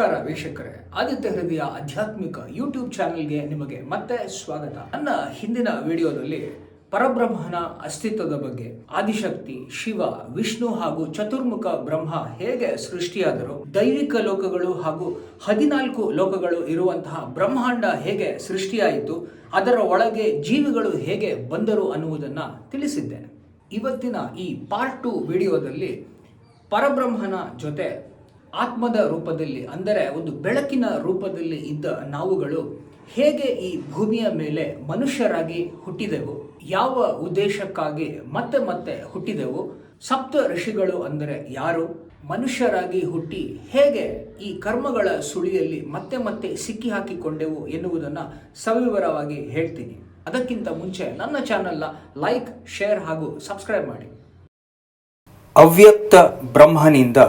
ನಮಸ್ಕಾರ ವೀಕ್ಷಕರೇ, ಆದಿತ್ಯ ಹೃದಯ ಆಧ್ಯಾತ್ಮಿಕ ಯೂಟ್ಯೂಬ್ ಚಾನೆಲ್ಗೆ ನಿಮಗೆ ಮತ್ತೆ ಸ್ವಾಗತ. ನನ್ನ ಹಿಂದಿನ ವಿಡಿಯೋದಲ್ಲಿ ಪರಬ್ರಹ್ಮನ ಅಸ್ತಿತ್ವದ ಬಗ್ಗೆ, ಆದಿಶಕ್ತಿ, ಶಿವ, ವಿಷ್ಣು ಹಾಗೂ ಚತುರ್ಮುಖ ಬ್ರಹ್ಮ ಹೇಗೆ ಸೃಷ್ಟಿಯಾದರು, ದೈವಿಕ ಲೋಕಗಳು ಹಾಗೂ ಹದಿನಾಲ್ಕು ಲೋಕಗಳು ಇರುವಂತಹ ಬ್ರಹ್ಮಾಂಡ ಹೇಗೆ ಸೃಷ್ಟಿಯಾಯಿತು, ಅದರ ಒಳಗೆ ಜೀವಿಗಳು ಹೇಗೆ ಬಂದರು ಅನ್ನುವುದನ್ನ ತಿಳಿಸಿದ್ದೆ ಇವತ್ತಿನ ಈ ಪಾರ್ಟ್ ಟು ವಿಡಿಯೋದಲ್ಲಿ ಪರಬ್ರಹ್ಮನ ಜೊತೆ ಆತ್ಮದ ರೂಪದಲ್ಲಿ, ಅಂದರೆ ಒಂದು ಬೆಳಕಿನ ರೂಪದಲ್ಲಿ ಇದ್ದ ನಾವುಗಳು ಹೇಗೆ ಈ ಭೂಮಿಯ ಮೇಲೆ ಮನುಷ್ಯರಾಗಿ ಹುಟ್ಟಿದೆವು, ಯಾವ ಉದ್ದೇಶಕ್ಕಾಗಿ ಮತ್ತೆ ಮತ್ತೆ ಹುಟ್ಟಿದೆವು, ಸಪ್ತ ಋಷಿಗಳು ಅಂದರೆ ಯಾರು, ಮನುಷ್ಯರಾಗಿ ಹುಟ್ಟಿ ಹೇಗೆ ಈ ಕರ್ಮಗಳ ಸುಳಿಯಲ್ಲಿ ಮತ್ತೆ ಮತ್ತೆ ಸಿಕ್ಕಿ ಹಾಕಿಕೊಂಡೆವು ಎನ್ನುವುದನ್ನು ಸವಿವರವಾಗಿ ಹೇಳ್ತೀನಿ. ಅದಕ್ಕಿಂತ ಮುಂಚೆ ನನ್ನ ಚಾನಲ್ನ ಲೈಕ್, ಶೇರ್ ಹಾಗೂ ಸಬ್ಸ್ಕ್ರೈಬ್ ಮಾಡಿ. ಅವ್ಯಕ್ತ ಬ್ರಹ್ಮನಿಂದ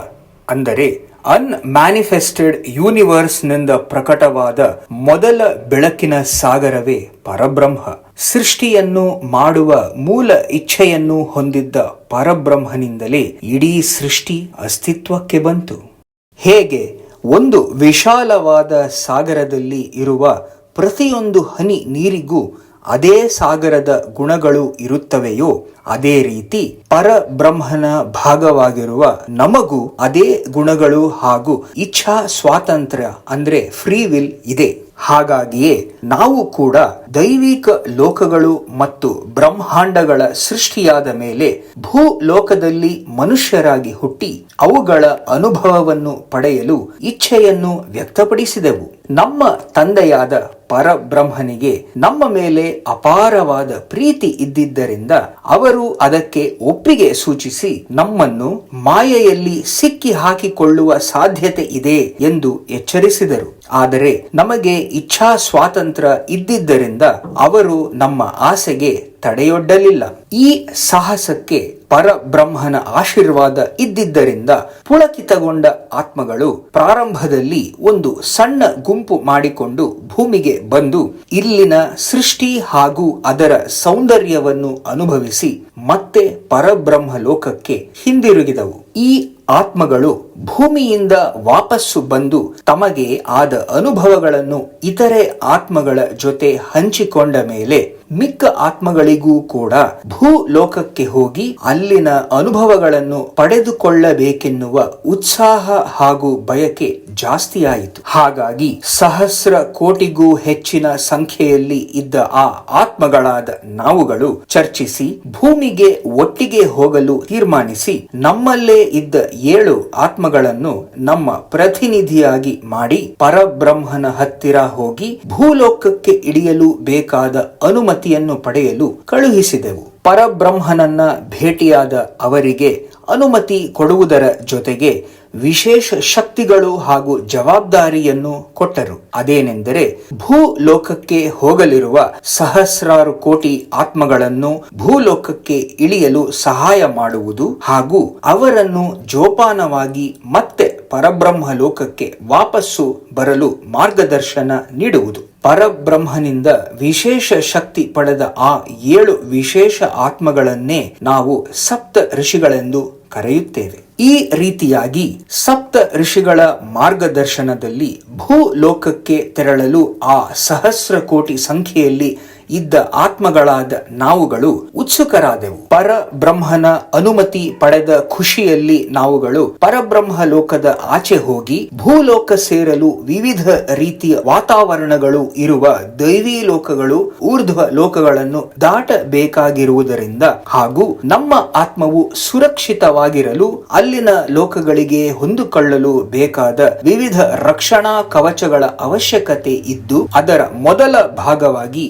ಅಂದರೆ ಅನ್ಮ್ಯಾನಿಫೆಸ್ಟೆಡ್ ಯೂನಿವರ್ಸ್ನಿಂದ ಪ್ರಕಟವಾದ ಮೊದಲ ಬೆಳಕಿನ ಸಾಗರವೇ ಪರಬ್ರಹ್ಮ. ಸೃಷ್ಟಿಯನ್ನು ಮಾಡುವ ಮೂಲ ಇಚ್ಛೆಯನ್ನು ಹೊಂದಿದ್ದ ಪರಬ್ರಹ್ಮನಿಂದಲೇ ಇಡೀ ಸೃಷ್ಟಿ ಅಸ್ತಿತ್ವಕ್ಕೆ ಬಂತು. ಹೇಗೆ? ಒಂದು ವಿಶಾಲವಾದ ಸಾಗರದಲ್ಲಿ ಇರುವ ಪ್ರತಿಯೊಂದು ಹನಿ ನೀರಿಗೂ ಅದೇ ಸಾಗರದ ಗುಣಗಳು ಇರುತ್ತವೆಯೋ, ಅದೇ ರೀತಿ ಪರಬ್ರಹ್ಮನ ಭಾಗವಾಗಿರುವ ನಮಗೂ ಅದೇ ಗುಣಗಳು ಹಾಗೂ ಇಚ್ಛಾ ಸ್ವಾತಂತ್ರ್ಯ ಅಂದ್ರೆ ಫ್ರೀ ವಿಲ್ ಇದೆ. ಹಾಗಾಗಿಯೇ ನಾವು ಕೂಡ ದೈವಿಕ ಲೋಕಗಳು ಮತ್ತು ಬ್ರಹ್ಮಾಂಡಗಳ ಸೃಷ್ಟಿಯಾದ ಮೇಲೆ ಭೂ ಲೋಕದಲ್ಲಿ ಮನುಷ್ಯರಾಗಿ ಹುಟ್ಟಿ ಅವುಗಳ ಅನುಭವವನ್ನು ಪಡೆಯಲು ಇಚ್ಛೆಯನ್ನು ವ್ಯಕ್ತಪಡಿಸಿದೆವು. ನಮ್ಮ ತಂದೆಯಾದ ಪರಬ್ರಹ್ಮನಿಗೆ ನಮ್ಮ ಮೇಲೆ ಅಪಾರವಾದ ಪ್ರೀತಿ ಇದ್ದಿದ್ದರಿಂದ ಅವರು ಅದಕ್ಕೆ ಒಪ್ಪಿಗೆ ಸೂಚಿಸಿ ನಮ್ಮನ್ನು ಮಾಯೆಯಲ್ಲಿ ಸಿಕ್ಕಿ ಹಾಕಿಕೊಳ್ಳುವ ಸಾಧ್ಯತೆ ಇದೆ ಎಂದು ಎಚ್ಚರಿಸಿದರು. ಆದರೆ ನಮಗೆ ಇಚ್ಛಾ ಸ್ವಾತಂತ್ರ್ಯ ಇದ್ದಿದ್ದರಿಂದ ಅವರು ನಮ್ಮ ಆಸೆಗೆ ತಡೆಯೊಡ್ಡಲಿಲ್ಲ. ಈ ಸಾಹಸಕ್ಕೆ ಪರಬ್ರಹ್ಮನ ಆಶೀರ್ವಾದ ಇದ್ದಿದ್ದರಿಂದ ಪುಳಕಿತಗೊಂಡ ಆತ್ಮಗಳು ಪ್ರಾರಂಭದಲ್ಲಿ ಒಂದು ಸಣ್ಣ ಗುಂಪು ಮಾಡಿಕೊಂಡು ಭೂಮಿಗೆ ಬಂದು ಇಲ್ಲಿನ ಸೃಷ್ಟಿ ಹಾಗೂ ಅದರ ಸೌಂದರ್ಯವನ್ನು ಅನುಭವಿಸಿ ಮತ್ತೆ ಪರಬ್ರಹ್ಮ ಲೋಕಕ್ಕೆ ಹಿಂದಿರುಗಿದವು. ಈ ಆತ್ಮಗಳು ಭೂಮಿಯಿಂದ ವಾಪಸ್ಸು ಬಂದು ತಮಗೆ ಆದ ಅನುಭವಗಳನ್ನು ಇತರೆ ಆತ್ಮಗಳ ಜೊತೆ ಹಂಚಿಕೊಂಡ ಮೇಲೆ ಮಿಕ್ಕ ಆತ್ಮಗಳಿಗೂ ಕೂಡ ಭೂ ಲೋಕಕ್ಕೆ ಹೋಗಿ ಅಲ್ಲಿನ ಅನುಭವಗಳನ್ನು ಪಡೆದುಕೊಳ್ಳಬೇಕೆನ್ನುವ ಉತ್ಸಾಹ ಹಾಗೂ ಬಯಕೆ ಜಾಸ್ತಿಯಾಯಿತು. ಹಾಗಾಗಿ ಸಹಸ್ರ ಕೋಟಿಗೂ ಹೆಚ್ಚಿನ ಸಂಖ್ಯೆಯಲ್ಲಿ ಇದ್ದ ಆ ಆತ್ಮಗಳಾದ ನಾವುಗಳು ಚರ್ಚಿಸಿ ಭೂಮಿಗೆ ಒಟ್ಟಿಗೆ ಹೋಗಲು ತೀರ್ಮಾನಿಸಿ ನಮ್ಮಲ್ಲೇ ಇದ್ದ ಏಳು ಆತ್ಮಗಳನ್ನು ನಮ್ಮ ಪ್ರತಿನಿಧಿಯಾಗಿ ಮಾಡಿ ಪರಬ್ರಹ್ಮನ ಹತ್ತಿರ ಹೋಗಿ ಭೂಲೋಕಕ್ಕೆ ಇಳಿಯಲು ಬೇಕಾದ ಅನುಮತಿಯನ್ನು ಪಡೆಯಲು ಕಳುಹಿಸಿದೆವು. ಪರಬ್ರಹ್ಮನನ್ನ ಭೇಟಿಯಾದ ಅವರಿಗೆ ಅನುಮತಿ ಕೊಡುವುದರ ಜೊತೆಗೆ ವಿಶೇಷ ಶಕ್ತಿಗಳು ಹಾಗೂ ಜವಾಬ್ದಾರಿಯನ್ನು ಕೊಟ್ಟರು. ಅದೇನೆಂದರೆ ಭೂ ಲೋಕಕ್ಕೆ ಹೋಗಲಿರುವ ಸಹಸ್ರಾರು ಕೋಟಿ ಆತ್ಮಗಳನ್ನು ಭೂಲೋಕಕ್ಕೆ ಇಳಿಯಲು ಸಹಾಯ ಮಾಡುವುದು ಹಾಗೂ ಅವರನ್ನು ಜೋಪಾನವಾಗಿ ಮತ್ತೆ ಪರಬ್ರಹ್ಮ ಲೋಕಕ್ಕೆ ವಾಪಸ್ಸು ಬರಲು ಮಾರ್ಗದರ್ಶನ ನೀಡುವುದು. ಪರಬ್ರಹ್ಮನಿಂದ ವಿಶೇಷ ಶಕ್ತಿ ಪಡೆದ ಆ ಏಳು ವಿಶೇಷ ಆತ್ಮಗಳನ್ನೇ ನಾವು ಸಪ್ತ ಋಷಿಗಳೆಂದು ಕರೆಯುತ್ತೇವೆ. ಈ ರೀತಿಯಾಗಿ ಸಪ್ತ ಋಷಿಗಳ ಮಾರ್ಗದರ್ಶನದಲ್ಲಿ ಭೂ ಲೋಕಕ್ಕೆ ತೆರಳಲು ಆ ಸಹಸ್ರ ಕೋಟಿ ಸಂಖ್ಯೆಯಲ್ಲಿ ಇದ್ದ ಆತ್ಮಗಳಾದ ನಾವುಗಳು ಉತ್ಸುಕರಾದೆವು. ಪರಬ್ರಹ್ಮನ ಅನುಮತಿ ಪಡೆದ ಖುಷಿಯಲ್ಲಿ ನಾವುಗಳು ಪರಬ್ರಹ್ಮ ಲೋಕದ ಆಚೆ ಹೋಗಿ ಭೂಲೋಕ ಸೇರಲು ವಿವಿಧ ರೀತಿಯ ವಾತಾವರಣಗಳು ಇರುವ ದೈವಿ ಲೋಕಗಳು ಊರ್ಧ್ವ ಲೋಕಗಳನ್ನು ದಾಟಬೇಕಾಗಿರುವುದರಿಂದ ಹಾಗೂ ನಮ್ಮ ಆತ್ಮವು ಸುರಕ್ಷಿತವಾಗಿರಲು ಅಲ್ಲಿನ ಲೋಕಗಳಿಗೆ ಹೊಂದಿಕೊಳ್ಳಲು ಬೇಕಾದ ವಿವಿಧ ರಕ್ಷಣಾ ಕವಚಗಳ ಅವಶ್ಯಕತೆ ಇದ್ದು ಅದರ ಮೊದಲ ಭಾಗವಾಗಿ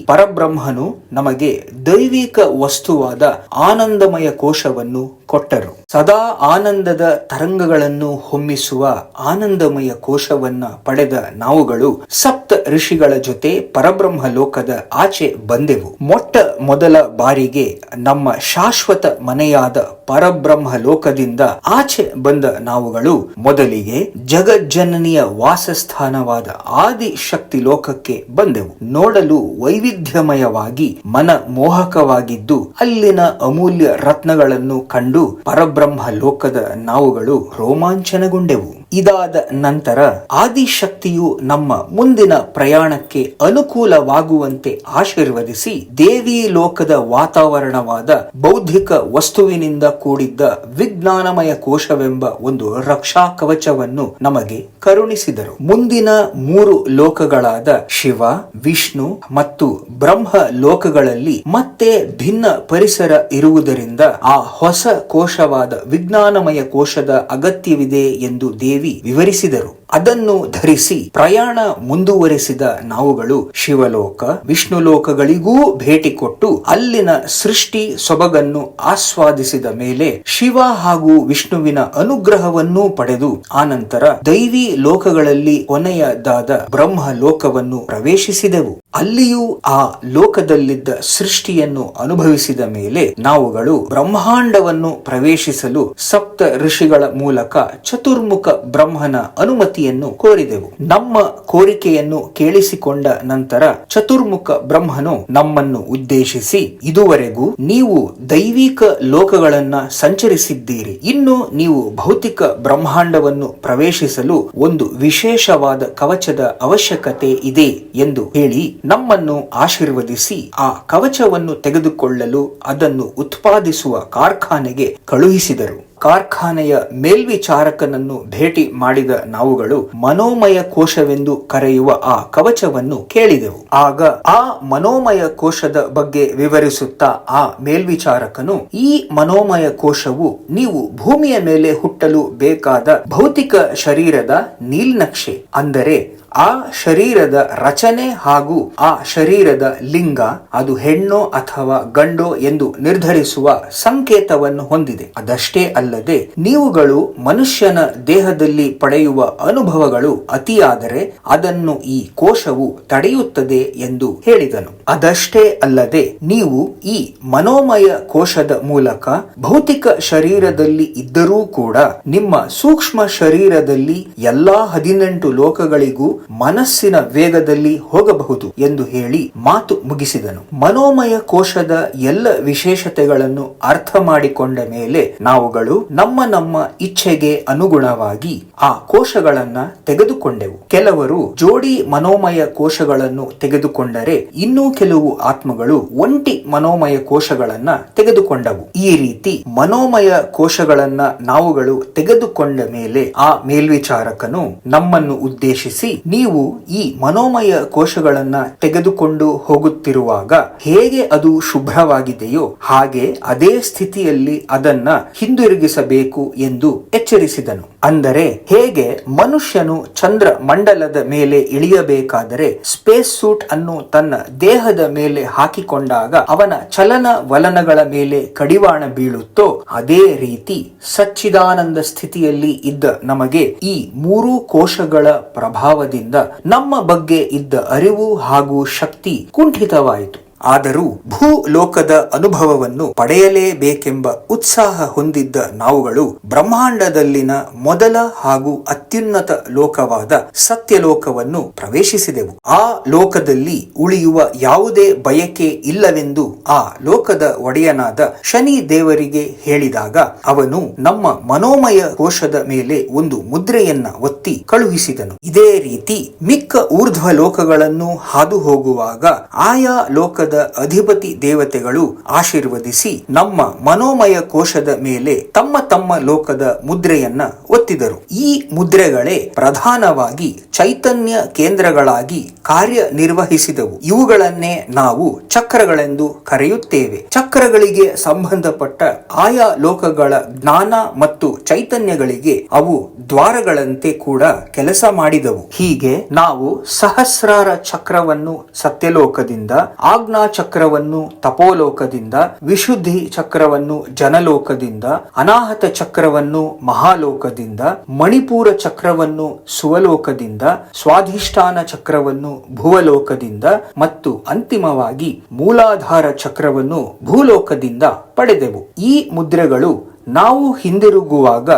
ಪರಬ್ರಹ್ಮನು ನಮಗೆ ದೈವಿಕ ವಸ್ತುವಾದ ಆನಂದಮಯ ಕೋಶವನ್ನು ಕೊಟ್ಟರು. ಸದಾ ಆನಂದದ ತರಂಗಗಳನ್ನು ಹೊಮ್ಮಿಸುವ ಆನಂದಮಯ ಕೋಶವನ್ನ ಪಡೆದ ನಾವುಗಳು ಸಪ್ತ ಋಷಿಗಳ ಜೊತೆ ಪರಬ್ರಹ್ಮ ಲೋಕದ ಆಚೆ ಬಂದೆವು. ಮೊಟ್ಟ ಮೊದಲ ಬಾರಿಗೆ ನಮ್ಮ ಶಾಶ್ವತ ಮನೆಯಾದ ಪರಬ್ರಹ್ಮ ಲೋಕದಿಂದ ಆಚೆ ಬಂದ ನಾವುಗಳು ಮೊದಲಿಗೆ ಜಗಜ್ಜನನಿಯ ವಾಸಸ್ಥಾನವಾದ ಆದಿಶಕ್ತಿ ಲೋಕಕ್ಕೆ ಬಂದೆವು. ನೋಡಲು ವೈವಿಧ್ಯಮಯವಾಗಿ ಮನ ಮೋಹಕವಾಗಿದ್ದು ಅಲ್ಲಿನ ಅಮೂಲ್ಯ ರತ್ನಗಳನ್ನು ಕಂಡು ಪರಬ್ರಹ್ಮ ಲೋಕದ ನಾವುಗಳು ರೋಮಾಂಚನಗೊಂಡೆವು. ಇದಾದ ನಂತರ ಆದಿಶಕ್ತಿಯು ನಮ್ಮ ಮುಂದಿನ ಪ್ರಯಾಣಕ್ಕೆ ಅನುಕೂಲವಾಗುವಂತೆ ಆಶೀರ್ವದಿಸಿ ದೇವಿ ಲೋಕದ ವಾತಾವರಣವಾದ ಬೌದ್ಧಿಕ ವಸ್ತುವಿನಿಂದ ಕೂಡಿದ್ದ ವಿಜ್ಞಾನಮಯ ಕೋಶವೆಂಬ ಒಂದು ರಕ್ಷಾ ಕವಚವನ್ನು ನಮಗೆ ಕರುಣಿಸಿದರು. ಮುಂದಿನ ಮೂರು ಲೋಕಗಳಾದ ಶಿವ, ವಿಷ್ಣು ಮತ್ತು ಬ್ರಹ್ಮ ಲೋಕಗಳಲ್ಲಿ ಮತ್ತೆ ಭಿನ್ನ ಪರಿಸರ ಇರುವುದರಿಂದ ಆ ಹೊಸ ಕೋಶವಾದ ವಿಜ್ಞಾನಮಯ ಕೋಶದ ಅಗತ್ಯವಿದೆ ಎಂದು ದೇವಿ ವಿವರಿಸಿದರು. ಅದನ್ನು ಧರಿಸಿ ಪ್ರಯಾಣ ಮುಂದುವರೆಸಿದ ನಾವುಗಳು ಶಿವಲೋಕ ವಿಷ್ಣು ಲೋಕಗಳಿಗೂ ಭೇಟಿ ಕೊಟ್ಟು ಅಲ್ಲಿನ ಸೃಷ್ಟಿ ಸೊಬಗನ್ನು ಆಸ್ವಾದಿಸಿದ ಮೇಲೆ ಶಿವ ಹಾಗೂ ವಿಷ್ಣುವಿನ ಅನುಗ್ರಹವನ್ನೂ ಪಡೆದು ಆನಂತರ ದೈವಿ ಲೋಕಗಳಲ್ಲಿ ಕೊನೆಯದಾದ ಬ್ರಹ್ಮ ಲೋಕವನ್ನು ಪ್ರವೇಶಿಸಿದೆವು. ಅಲ್ಲಿಯೂ ಆ ಲೋಕದಲ್ಲಿದ್ದ ಸೃಷ್ಟಿಯನ್ನು ಅನುಭವಿಸಿದ ಮೇಲೆ ನಾವುಗಳು ಬ್ರಹ್ಮಾಂಡವನ್ನು ಪ್ರವೇಶಿಸಲು ಸಪ್ತ ಋಷಿಗಳ ಮೂಲಕ ಚತುರ್ಮುಖ ಬ್ರಹ್ಮನ ಅನುಮತಿಯನ್ನು ಕೋರಿದೆವು. ನಮ್ಮ ಕೋರಿಕೆಯನ್ನು ಕೇಳಿಸಿಕೊಂಡ ನಂತರ ಚತುರ್ಮುಖ ಬ್ರಹ್ಮನು ನಮ್ಮನ್ನು ಉದ್ದೇಶಿಸಿ, ಇದುವರೆಗೂ ನೀವು ದೈವಿಕ ಲೋಕಗಳನ್ನ ಸಂಚರಿಸಿದ್ದೀರಿ. ಇನ್ನು ನೀವು ಭೌತಿಕ ಬ್ರಹ್ಮಾಂಡವನ್ನು ಪ್ರವೇಶಿಸಲು ಒಂದು ವಿಶೇಷವಾದ ಕವಚದ ಅವಶ್ಯಕತೆ ಇದೆ ಎಂದು ಹೇಳಿ ನಮ್ಮನ್ನು ಆಶೀರ್ವದಿಸಿ, ಆ ಕವಚವನ್ನು ತೆಗೆದುಕೊಳ್ಳಲು ಅದನ್ನು ಉತ್ಪಾದಿಸುವ ಕಾರ್ಖಾನೆಗೆ ಕಳುಹಿಸಿದರು. ಕಾರ್ಖಾನೆಯ ಮೇಲ್ವಿಚಾರಕನನ್ನು ಭೇಟಿ ಮಾಡಿದ ನಾವುಗಳು ಮನೋಮಯ ಕೋಶವೆಂದು ಕರೆಯುವ ಆ ಕವಚವನ್ನು ಕೇಳಿದೆವು. ಆಗ ಆ ಮನೋಮಯ ಕೋಶದ ಬಗ್ಗೆ ವಿವರಿಸುತ್ತಾ ಆ ಮೇಲ್ವಿಚಾರಕನು, ಈ ಮನೋಮಯ ಕೋಶವು ನೀವು ಭೂಮಿಯ ಮೇಲೆ ಹುಟ್ಟಲು ಬೇಕಾದ ಭೌತಿಕ ಶರೀರದ ನೀಲ್ನಕ್ಷೆ, ಅಂದರೆ ಆ ಶರೀರದ ರಚನೆ ಹಾಗೂ ಆ ಶರೀರದ ಲಿಂಗ ಅದು ಹೆಣ್ಣೋ ಅಥವಾ ಗಂಡೋ ಎಂದು ನಿರ್ಧರಿಸುವ ಸಂಕೇತವನ್ನು ಹೊಂದಿದೆ. ಅದಷ್ಟೇ ಅಲ್ಲದೆ ನೀವುಗಳು ಮನುಷ್ಯನ ದೇಹದಲ್ಲಿ ಪಡೆಯುವ ಅನುಭವಗಳು ಅತಿಯಾದರೆ ಅದನ್ನು ಈ ಕೋಶವು ತಡೆಯುತ್ತದೆ ಎಂದು ಹೇಳಿದನು. ಅದಷ್ಟೇ ಅಲ್ಲದೆ ನೀವು ಈ ಮನೋಮಯ ಕೋಶದ ಮೂಲಕ ಭೌತಿಕ ಶರೀರದಲ್ಲಿ ಇದ್ದರೂ ಕೂಡ ನಿಮ್ಮ ಸೂಕ್ಷ್ಮ ಶರೀರದಲ್ಲಿ ಎಲ್ಲಾ ಹದಿನೆಂಟು ಲೋಕಗಳಿಗೂ ಮನಸ್ಸಿನ ವೇಗದಲ್ಲಿ ಹೋಗಬಹುದು ಎಂದು ಹೇಳಿ ಮಾತು ಮುಗಿಸಿದನು. ಮನೋಮಯ ಕೋಶದ ಎಲ್ಲ ವಿಶೇಷತೆಗಳನ್ನು ಅರ್ಥ ಮಾಡಿಕೊಂಡ ಮೇಲೆ ನಾವುಗಳು ನಮ್ಮ ನಮ್ಮ ಇಚ್ಛೆಗೆ ಅನುಗುಣವಾಗಿ ಆ ಕೋಶಗಳನ್ನ ತೆಗೆದುಕೊಂಡೆವು. ಕೆಲವರು ಜೋಡಿ ಮನೋಮಯ ಕೋಶಗಳನ್ನು ತೆಗೆದುಕೊಂಡರೆ ಇನ್ನೂ ಕೆಲವು ಆತ್ಮಗಳು ಒಂಟಿ ಮನೋಮಯ ಕೋಶಗಳನ್ನ ತೆಗೆದುಕೊಂಡವು. ಈ ರೀತಿ ಮನೋಮಯ ಕೋಶಗಳನ್ನ ನಾವುಗಳು ತೆಗೆದುಕೊಂಡ ಮೇಲೆ ಆ ಮೇಲ್ವಿಚಾರಕನು ನಮ್ಮನ್ನು ಉದ್ದೇಶಿಸಿ ನೀವು ಈ ಮನೋಮಯ ಕೋಶಗಳನ್ನ ತೆಗೆದುಕೊಂಡು ಹೋಗುತ್ತಿರುವಾಗ ಹೇಗೆ ಅದು ಶುಭ್ರವಾಗಿದೆಯೋ ಹಾಗೆ ಅದೇ ಸ್ಥಿತಿಯಲ್ಲಿ ಅದನ್ನ ಹಿಂದಿರುಗಿಸಬೇಕು ಎಂದು ಎಚ್ಚರಿಸಿದನು. ಅಂದರೆ ಹೇಗೆ ಮನುಷ್ಯನು ಚಂದ್ರ ಮಂಡಲದ ಮೇಲೆ ಇಳಿಯಬೇಕಾದರೆ ಸ್ಪೇಸ್ ಸೂಟ್ ಅನ್ನು ತನ್ನ ದೇಹದ ಮೇಲೆ ಹಾಕಿಕೊಂಡಾಗ ಅವನ ಚಲನ ವಲನಗಳ ಮೇಲೆ ಕಡಿವಾಣ ಬೀಳುತ್ತೋ, ಅದೇ ರೀತಿ ಸಚ್ಚಿದಾನಂದ ಸ್ಥಿತಿಯಲ್ಲಿ ಇದ್ದ ನಮಗೆ ಈ ಮೂರು ಕೋಶಗಳ ಪ್ರಭಾವದಿಂದ ನಮ್ಮ ಬಗ್ಗೆ ಇದ್ದ ಅರಿವು ಹಾಗೂ ಶಕ್ತಿ ಕುಂಠಿತವಾಯಿತು. ಆದರೂ ಭೂಲೋಕದ ಅನುಭವವನ್ನು ಪಡೆಯಲೇಬೇಕೆಂಬ ಉತ್ಸಾಹ ಹೊಂದಿದ್ದ ನಾವುಗಳು ಬ್ರಹ್ಮಾಂಡದಲ್ಲಿನ ಮೊದಲ ಹಾಗೂ ಅತ್ಯುನ್ನತ ಲೋಕವಾದ ಸತ್ಯಲೋಕವನ್ನು ಪ್ರವೇಶಿಸಿದೆವು. ಆ ಲೋಕದಲ್ಲಿ ಉಳಿಯುವ ಯಾವುದೇ ಬಯಕೆ ಇಲ್ಲವೆಂದು ಆ ಲೋಕದ ಒಡೆಯನಾದ ಶನಿ ದೇವರಿಗೆ ಹೇಳಿದಾಗ ಅವನು ನಮ್ಮ ಮನೋಮಯ ಕೋಶದ ಮೇಲೆ ಒಂದು ಮುದ್ರೆಯನ್ನ ಒತ್ತಿ ಕಳುಹಿಸಿದನು. ಇದೇ ರೀತಿ ಮಿಕ್ಕ ಊರ್ಧ್ವ ಲೋಕಗಳನ್ನು ಹಾದು ಹೋಗುವಾಗ ಆಯಾ ಲೋಕದ ಅಧಿಪತಿ ದೇವತೆಗಳು ಆಶೀರ್ವದಿಸಿ ನಮ್ಮ ಮನೋಮಯ ಕೋಶದ ಮೇಲೆ ತಮ್ಮ ತಮ್ಮ ಲೋಕದ ಮುದ್ರೆಯನ್ನ ಒತ್ತಿದರು. ಈ ಮುದ್ರೆಗಳೇ ಪ್ರಧಾನವಾಗಿ ಚೈತನ್ಯ ಕೇಂದ್ರಗಳಾಗಿ ಕಾರ್ಯನಿರ್ವಹಿಸಿದವು. ಇವುಗಳನ್ನೇ ನಾವು ಚಕ್ರಗಳೆಂದು ಕರೆಯುತ್ತೇವೆ. ಚಕ್ರಗಳಿಗೆ ಸಂಬಂಧಪಟ್ಟ ಆಯಾ ಲೋಕಗಳ ಜ್ಞಾನ ಮತ್ತು ಚೈತನ್ಯಗಳಿಗೆ ಅವು ದ್ವಾರಗಳಂತೆ ಕೂಡ ಕೆಲಸ ಮಾಡಿದವು. ಹೀಗೆ ನಾವು ಸಹಸ್ರಾರ ಚಕ್ರವನ್ನು ಸತ್ಯಲೋಕದಿಂದ ಆಜ್ಞಾ ಚಕ್ರವನ್ನು ತಪೋಲೋಕದಿಂದ, ವಿಶುದ್ಧಿ ಚಕ್ರವನ್ನು ಜನಲೋಕದಿಂದ, ಅನಾಹತ ಚಕ್ರವನ್ನು ಮಹಾಲೋಕದಿಂದ, ಮಣಿಪೂರ ಚಕ್ರವನ್ನು ಸುವಲೋಕದಿಂದ, ಸ್ವಾಧಿಷ್ಠಾನ ಚಕ್ರವನ್ನು ಭುವಲೋಕದಿಂದ ಮತ್ತು ಅಂತಿಮವಾಗಿ ಮೂಲಾಧಾರ ಚಕ್ರವನ್ನು ಭೂಲೋಕದಿಂದ ಪಡೆದೆವು. ಈ ಮುದ್ರೆಗಳು ನಾವು ಹಿಂದಿರುಗುವಾಗ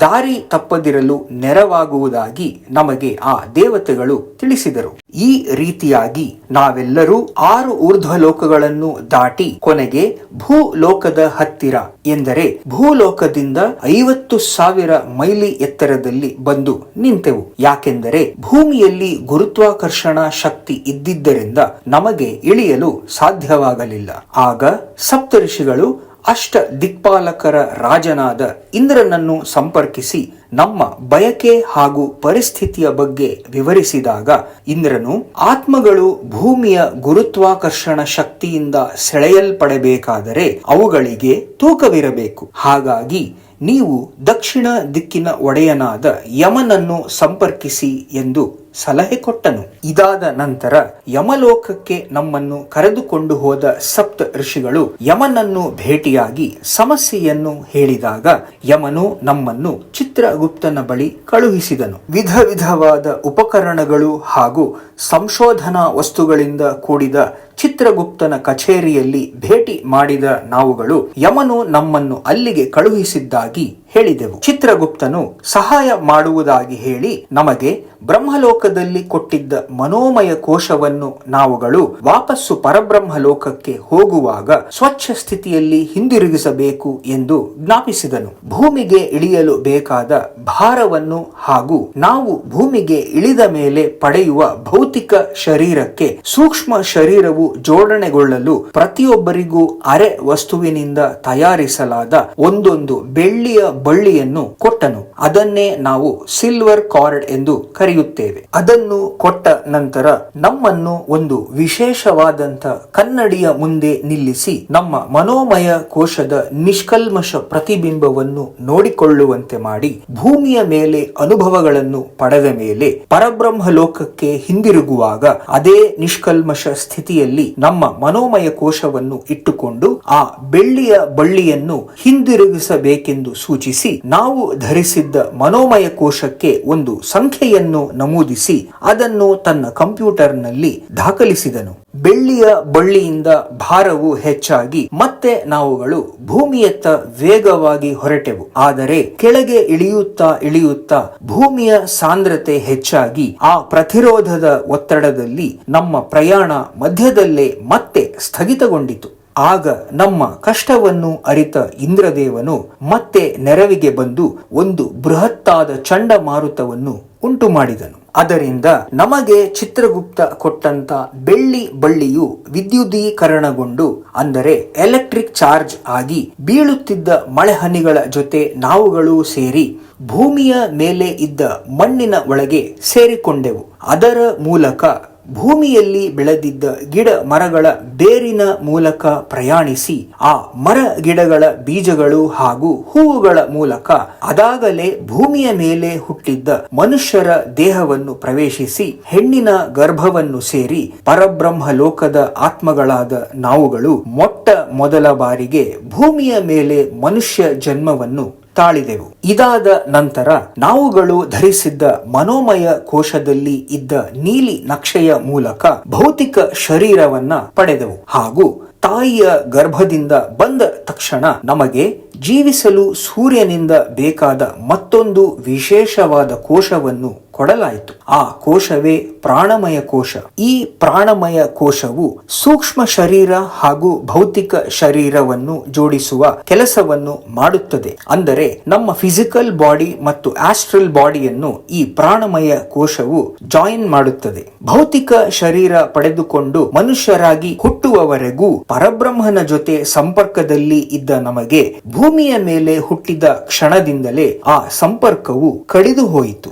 ದಾರಿ ತಪ್ಪದಿರಲು ನೆರವಾಗುವುದಾಗಿ ನಮಗೆ ಆ ದೇವತೆಗಳು ತಿಳಿಸಿದರು. ಈ ರೀತಿಯಾಗಿ ನಾವೆಲ್ಲರೂ ಆರು ಊರ್ಧ್ವ ಲೋಕಗಳನ್ನು ದಾಟಿ ಕೊನೆಗೆ ಭೂಲೋಕದ ಹತ್ತಿರ, ಎಂದರೆ ಭೂಲೋಕದಿಂದ ಐವತ್ತು ಸಾವಿರ ಮೈಲಿ ಎತ್ತರದಲ್ಲಿ ಬಂದು ನಿಂತೆವು. ಯಾಕೆಂದರೆ ಭೂಮಿಯಲ್ಲಿ ಗುರುತ್ವಾಕರ್ಷಣ ಶಕ್ತಿ ಇದ್ದಿದ್ದರಿಂದ ನಮಗೆ ಇಳಿಯಲು ಸಾಧ್ಯವಾಗಲಿಲ್ಲ. ಆಗ ಸಪ್ತಋಷಿಗಳು ಅಷ್ಟ ದಿಕ್ಪಾಲಕರ ರಾಜನಾದ ಇಂದ್ರನನ್ನು ಸಂಪರ್ಕಿಸಿ ನಮ್ಮ ಬಯಕೆ ಹಾಗೂ ಪರಿಸ್ಥಿತಿಯ ಬಗ್ಗೆ ವಿವರಿಸಿದಾಗ ಇಂದ್ರನು ಆತ್ಮಗಳು ಭೂಮಿಯ ಗುರುತ್ವಾಕರ್ಷಣ ಶಕ್ತಿಯಿಂದ ಸೆಳೆಯಲ್ಪಡಬೇಕಾದರೆ ಅವುಗಳಿಗೆ ತೂಕವಿರಬೇಕು. ಹಾಗಾಗಿ ನೀವು ದಕ್ಷಿಣ ದಿಕ್ಕಿನ ಒಡೆಯನಾದ ಯಮನನ್ನು ಸಂಪರ್ಕಿಸಿ ಎಂದು ಸಲಹೆ ಕೊಟ್ಟನು. ಇದಾದ ನಂತರ ಯಮಲೋಕಕ್ಕೆ ನಮ್ಮನ್ನು ಕರೆದುಕೊಂಡು ಹೋದ ಸಪ್ತ ಋಷಿಗಳು ಯಮನನ್ನು ಭೇಟಿಯಾಗಿ ಸಮಸ್ಯೆಯನ್ನು ಹೇಳಿದಾಗ ಯಮನು ನಮ್ಮನ್ನು ಚಿತ್ರಗುಪ್ತನ ಬಳಿ ಕಳುಹಿಸಿದನು. ವಿಧ ವಿಧವಾದ ಉಪಕರಣಗಳು ಹಾಗೂ ಸಂಶೋಧನಾ ವಸ್ತುಗಳಿಂದ ಕೂಡಿದ ಚಿತ್ರಗುಪ್ತನ ಕಚೇರಿಯಲ್ಲಿ ಭೇಟಿ ಮಾಡಿದ ನಾವುಗಳು ಯಮನು ನಮ್ಮನ್ನು ಅಲ್ಲಿಗೆ ಕಳುಹಿಸಿದ್ದಾಗಿ ಹೇಳಿದೆವು. ಚಿತ್ರಗುಪ್ತನು ಸಹಾಯ ಮಾಡುವುದಾಗಿ ಹೇಳಿ ನಮಗೆ ಬ್ರಹ್ಮಲೋಕದಲ್ಲಿ ಕೊಟ್ಟಿದ್ದ ಮನೋಮಯ ಕೋಶವನ್ನು ನಾವುಗಳು ವಾಪಸ್ಸು ಪರಬ್ರಹ್ಮ ಲೋಕಕ್ಕೆ ಹೋಗುವಾಗ ಸ್ವಚ್ಛ ಸ್ಥಿತಿಯಲ್ಲಿ ಹಿಂದಿರುಗಿಸಬೇಕು ಎಂದು ಜ್ಞಾಪಿಸಿದನು. ಭೂಮಿಗೆ ಇಳಿಯಲು ಬೇಕಾದ ಭಾರವನ್ನು ಹಾಗೂ ನಾವು ಭೂಮಿಗೆ ಇಳಿದ ಮೇಲೆ ಪಡೆಯುವ ಭೌತಿಕ ಶರೀರಕ್ಕೆ ಸೂಕ್ಷ್ಮ ಶರೀರವು ಜೋಡಣೆಗೊಳ್ಳಲು ಪ್ರತಿಯೊಬ್ಬರಿಗೂ ಅರೆ ವಸ್ತುವಿನಿಂದ ತಯಾರಿಸಲಾದ ಒಂದೊಂದು ಬೆಳ್ಳಿಯ ಬಳ್ಳಿಯನ್ನು ಕೊಟ್ಟನು. ಅದನ್ನೇ ನಾವು ಸಿಲ್ವರ್ ಕಾರ್ಡ್ ಎಂದು ಕರೆಯುತ್ತೇವೆ. ಅದನ್ನು ಕೊಟ್ಟ ನಂತರ ನಮ್ಮನ್ನು ಒಂದು ವಿಶೇಷವಾದಂತ ಕನ್ನಡಿಯ ಮುಂದೆ ನಿಲ್ಲಿಸಿ ನಮ್ಮ ಮನೋಮಯ ಕೋಶದ ನಿಷ್ಕಲ್ಮಶ ಪ್ರತಿಬಿಂಬವನ್ನು ನೋಡಿಕೊಳ್ಳುವಂತೆ ಮಾಡಿ ಭೂಮಿಯ ಮೇಲೆ ಅನುಭವಗಳನ್ನು ಪಡೆದ ಮೇಲೆ ಪರಬ್ರಹ್ಮ ಲೋಕಕ್ಕೆ ಹಿಂದಿರುಗುವಾಗ ಅದೇ ನಿಷ್ಕಲ್ಮಶ ಸ್ಥಿತಿಯಲ್ಲಿ ನಮ್ಮ ಮನೋಮಯ ಕೋಶವನ್ನು ಇಟ್ಟುಕೊಂಡು ಆ ಬೆಳ್ಳಿಯ ಬಳ್ಳಿಯನ್ನು ಹಿಂದಿರುಗಿಸಬೇಕೆಂದು ಸೂಚಿಸಿ ನಾವು ಧರಿಸಿದ್ದ ಮನೋಮಯ ಕೋಶಕ್ಕೆ ಒಂದು ಸಂಖ್ಯೆಯನ್ನು ನಮೂದಿಸಿ ಅದನ್ನು ತನ್ನ ಕಂಪ್ಯೂಟರ್ನಲ್ಲಿ ದಾಖಲಿಸಿದನು. ಬೆಳ್ಳಿಯ ಬಳ್ಳಿಯಿಂದ ಭಾರವು ಹೆಚ್ಚಾಗಿ ಮತ್ತೆ ನಾವುಗಳು ಭೂಮಿಯತ್ತ ವೇಗವಾಗಿ ಹೊರಟೆವು. ಆದರೆ ಕೆಳಗೆ ಇಳಿಯುತ್ತಾ ಇಳಿಯುತ್ತಾ ಭೂಮಿಯ ಸಾಂದ್ರತೆ ಹೆಚ್ಚಾಗಿ ಆ ಪ್ರತಿರೋಧದ ಒತ್ತಡದಲ್ಲಿ ನಮ್ಮ ಪ್ರಯಾಣ ಮಧ್ಯದಲ್ಲೇ ಮತ್ತೆ ಸ್ಥಗಿತಗೊಂಡಿತು. ಆಗ ನಮ್ಮ ಕಷ್ಟವನ್ನು ಅರಿತ ಇಂದ್ರದೇವನು ಮತ್ತೆ ನೆರವಿಗೆ ಬಂದು ಒಂದು ಬೃಹತ್ತಾದ ಚಂಡಮಾರುತವನ್ನು ಉಂಟು ಮಾಡಿದನು ಅದರಿಂದ ನಮಗೆ ಚಿತ್ರಗುಪ್ತ ಕೊಟ್ಟಂತ ಬೆಳ್ಳಿ ಬಳ್ಳಿಯು ವಿದ್ಯುದೀಕರಣಗೊಂಡು, ಅಂದರೆ ಎಲೆಕ್ಟ್ರಿಕ್ ಚಾರ್ಜ್ ಆಗಿ ಬೀಳುತ್ತಿದ್ದ ಮಳೆಹನಿಗಳ ಜೊತೆ ನಾವುಗಳು ಸೇರಿ ಭೂಮಿಯ ಮೇಲೆ ಇದ್ದ ಮಣ್ಣಿನ ಒಳಗೆ ಸೇರಿಕೊಂಡೆವು. ಅದರ ಮೂಲಕ ಭೂಮಿಯಲ್ಲಿ ಬೆಳೆದಿದ್ದ ಗಿಡ ಮರಗಳ ಬೇರಿನ ಮೂಲಕ ಪ್ರಯಾಣಿಸಿ ಆ ಮರ ಗಿಡಗಳ ಬೀಜಗಳು ಹಾಗೂ ಹೂವುಗಳ ಮೂಲಕ ಅದಾಗಲೇ ಭೂಮಿಯ ಮೇಲೆ ಹುಟ್ಟಿದ್ದ ಮನುಷ್ಯರ ದೇಹವನ್ನು ಪ್ರವೇಶಿಸಿ ಹೆಣ್ಣಿನ ಗರ್ಭವನ್ನು ಸೇರಿ ಪರಬ್ರಹ್ಮ ಲೋಕದ ಆತ್ಮಗಳಾದ ನಾವುಗಳು ಮೊಟ್ಟ ಮೊದಲ ಬಾರಿಗೆ ಭೂಮಿಯ ಮೇಲೆ ಮನುಷ್ಯ ಜನ್ಮವನ್ನು ತಾಳಿದೆವು. ಇದಾದ ನಂತರ ನಾವುಗಳು ಧರಿಸಿದ್ದ ಮನೋಮಯ ಕೋಶದಲ್ಲಿ ಇದ್ದ ನೀಲಿ ನಕ್ಷೆಯ ಮೂಲಕ ಭೌತಿಕ ಶರೀರವನ್ನ ಪಡೆದೆವು. ಹಾಗೂ ತಾಯಿಯ ಗರ್ಭದಿಂದ ಬಂದ ತಕ್ಷಣ ನಮಗೆ ಜೀವಿಸಲು ಸೂರ್ಯನಿಂದ ಬೇಕಾದ ಮತ್ತೊಂದು ವಿಶೇಷವಾದ ಕೋಶವನ್ನು ಕೊಡಲಾಯಿತು. ಆ ಕೋಶವೇ ಪ್ರಾಣಮಯ ಕೋಶ. ಈ ಪ್ರಾಣಮಯ ಕೋಶವು ಸೂಕ್ಷ್ಮ ಶರೀರ ಹಾಗೂ ಭೌತಿಕ ಶರೀರವನ್ನು ಜೋಡಿಸುವ ಕೆಲಸವನ್ನು ಮಾಡುತ್ತದೆ. ಅಂದರೆ ನಮ್ಮ ಫಿಸಿಕಲ್ ಬಾಡಿ ಮತ್ತು ಆಸ್ಟ್ರಲ್ ಬಾಡಿಯನ್ನು ಈ ಪ್ರಾಣಮಯ ಕೋಶವು ಜಾಯಿನ್ ಮಾಡುತ್ತದೆ. ಭೌತಿಕ ಶರೀರ ಪಡೆದುಕೊಂಡು ಮನುಷ್ಯರಾಗಿ ಹುಟ್ಟುವವರೆಗೂ ಪರಬ್ರಹ್ಮನ ಜೊತೆ ಸಂಪರ್ಕದಲ್ಲಿ ಇದ್ದ ನಮಗೆ ಭೂಮಿಯ ಮೇಲೆ ಹುಟ್ಟಿದ ಕ್ಷಣದಿಂದಲೇ ಆ ಸಂಪರ್ಕವು ಕಡಿದು ಹೋಯಿತು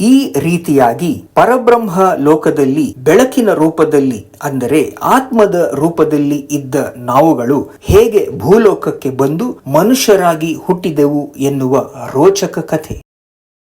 ಈ ರೀತಿಯಾಗಿ ಪರಬ್ರಹ್ಮ ಲೋಕದಲ್ಲಿ ಬೆಳಕಿನ ರೂಪದಲ್ಲಿ ಅಂದರೆ ಆತ್ಮದ ರೂಪದಲ್ಲಿ ಇದ್ದ ನಾವುಗಳು ಹೇಗೆ ಭೂಲೋಕಕ್ಕೆ ಬಂದು ಮನುಷ್ಯರಾಗಿ ಹುಟ್ಟಿದೆವು ಎನ್ನುವ ರೋಚಕ ಕಥೆ.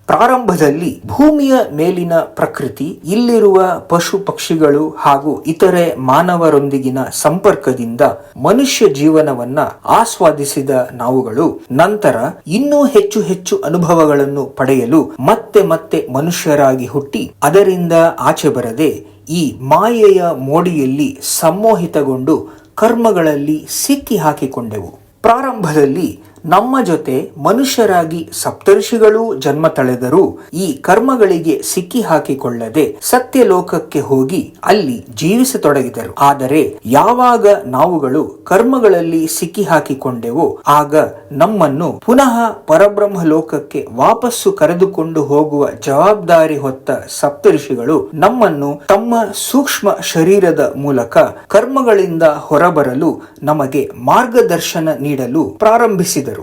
ಪ್ರಾರಂಭದಲ್ಲಿ ಭೂಮಿಯ ಮೇಲಿನ ಪ್ರಕೃತಿ, ಇಲ್ಲಿರುವ ಪಶು ಪಕ್ಷಿಗಳು ಹಾಗೂ ಇತರೆ ಮಾನವರೊಂದಿಗಿನ ಸಂಪರ್ಕದಿಂದ ಮನುಷ್ಯ ಜೀವನವನ್ನ ಆಸ್ವಾದಿಸಿದ ನಾವುಗಳು, ನಂತರ ಇನ್ನೂ ಹೆಚ್ಚು ಹೆಚ್ಚು ಅನುಭವಗಳನ್ನು ಪಡೆಯಲು ಮತ್ತೆ ಮತ್ತೆ ಮನುಷ್ಯರಾಗಿ ಹುಟ್ಟಿ ಅದರಿಂದ ಆಚೆ ಬರದೆ ಈ ಮಾಯೆಯ ಮೋಡಿಯಲ್ಲಿ ಸಮ್ಮೋಹಿತಗೊಂಡು ಕರ್ಮಗಳಲ್ಲಿ ಸಿಕ್ಕಿ ಹಾಕಿಕೊಂಡೆವು. ಪ್ರಾರಂಭದಲ್ಲಿ ನಮ್ಮ ಜೊತೆ ಮನುಷ್ಯರಾಗಿ ಸಪ್ತರ್ಷಿಗಳು ಜನ್ಮ ತಳೆದರೂ ಈ ಕರ್ಮಗಳಿಗೆ ಸಿಕ್ಕಿ ಹಾಕಿಕೊಳ್ಳದೆ ಸತ್ಯ ಲೋಕಕ್ಕೆ ಹೋಗಿ ಅಲ್ಲಿ ಜೀವಿಸತೊಡಗಿದರು. ಆದರೆ ಯಾವಾಗ ನಾವುಗಳು ಕರ್ಮಗಳಲ್ಲಿ ಸಿಕ್ಕಿ ಹಾಕಿಕೊಂಡೆವೋ ಆಗ ನಮ್ಮನ್ನು ಪುನಃ ಪರಬ್ರಹ್ಮ ಲೋಕಕ್ಕೆ ವಾಪಸ್ಸು ಕರೆದುಕೊಂಡು ಹೋಗುವ ಜವಾಬ್ದಾರಿ ಹೊತ್ತ ಸಪ್ತರ್ಷಿಗಳು ನಮ್ಮನ್ನು ತಮ್ಮ ಸೂಕ್ಷ್ಮ ಶರೀರದ ಮೂಲಕ ಕರ್ಮಗಳಿಂದ ಹೊರಬರಲು ನಮಗೆ ಮಾರ್ಗದರ್ಶನ ನೀಡಲು ಪ್ರಾರಂಭಿಸಿದರು.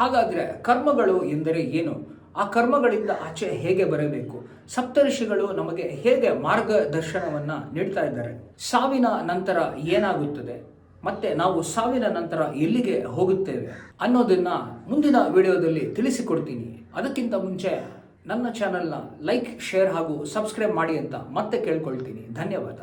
ಹಾಗಾದ್ರೆ ಕರ್ಮಗಳು ಎಂದರೆ ಏನು? ಆ ಕರ್ಮಗಳಿಂದ ಆಚೆ ಹೇಗೆ ಬರಬೇಕು? ಸಪ್ತರ್ಷಿಗಳು ನಮಗೆ ಹೇಗೆ ಮಾರ್ಗದರ್ಶನವನ್ನ ನೀಡ್ತಾ ಇದ್ದಾರೆ? ಸಾವಿನ ನಂತರ ಏನಾಗುತ್ತದೆ? ಮತ್ತೆ ನಾವು ಸಾವಿನ ನಂತರ ಎಲ್ಲಿಗೆ ಹೋಗುತ್ತೇವೆ ಅನ್ನೋದನ್ನ ಮುಂದಿನ ವಿಡಿಯೋದಲ್ಲಿ ತಿಳಿಸಿಕೊಡ್ತೀನಿ. ಅದಕ್ಕಿಂತ ಮುಂಚೆ ನನ್ನ ಚಾನೆಲ್ನ ಲೈಕ್ ಶೇರ್ ಹಾಗೂ ಸಬ್ಸ್ಕ್ರೈಬ್ ಮಾಡಿ ಅಂತ ಮತ್ತೆ ಕೇಳ್ಕೊಳ್ತೀನಿ. ಧನ್ಯವಾದ.